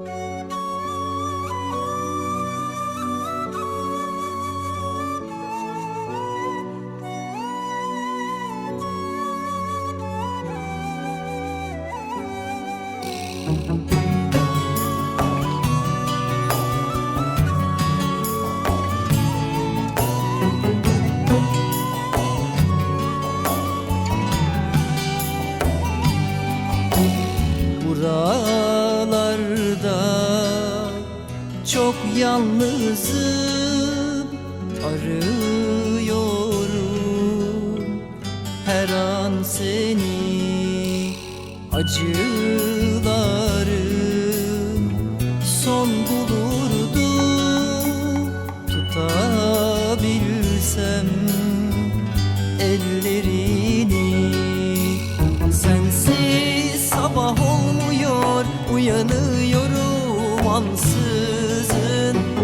Música yalnızım Arıyorum. Her an seni Acılarım. Son bulurdu Tutabilsem ellerini. Sensiz sabah olmuyor Uyanıyorum ansızın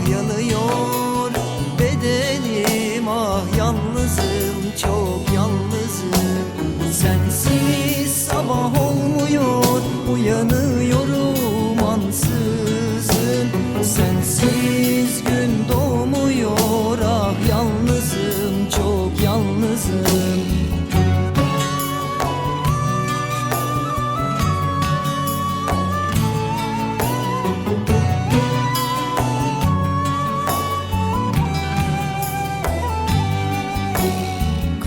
ah yanıyor Bedenim. Ah yalnızım Çok yalnızım. Sensiz sabah olmuyor Uyanıyorum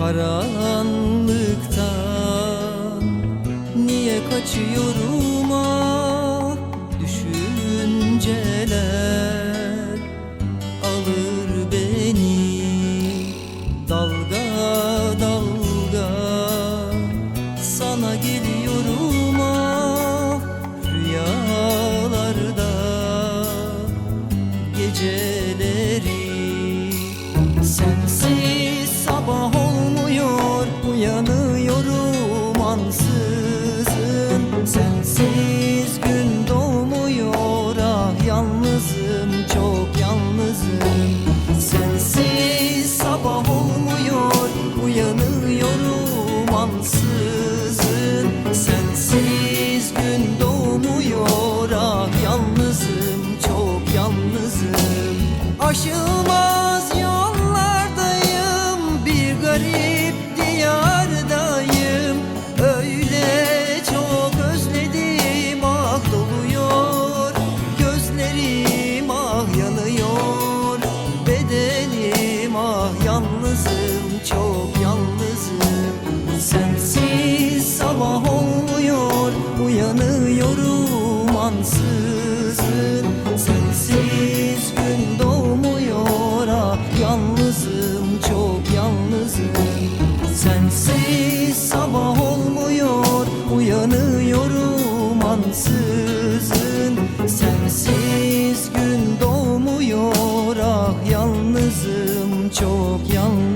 Karanlıktan Niye kaçıyorum ah? Düşünceler Alır beni. Dalga dalga Sana geliyorum ah Rüyalarda. Geceleri Sensiz sabah ansızın Sensiz gün doğmuyor ah yalnızım çok yalnızım. Sensiz sabah olmuyor uyanıyorum ansızın. Sensiz gün doğmuyor ah yalnızım çok yalnızım. Aşığım yalnızım çok yalnızım. Sensiz sabah olmuyor uyanıyorum ansızın. Sensiz gün doğmuyor ah yalnızım çok yalnızım.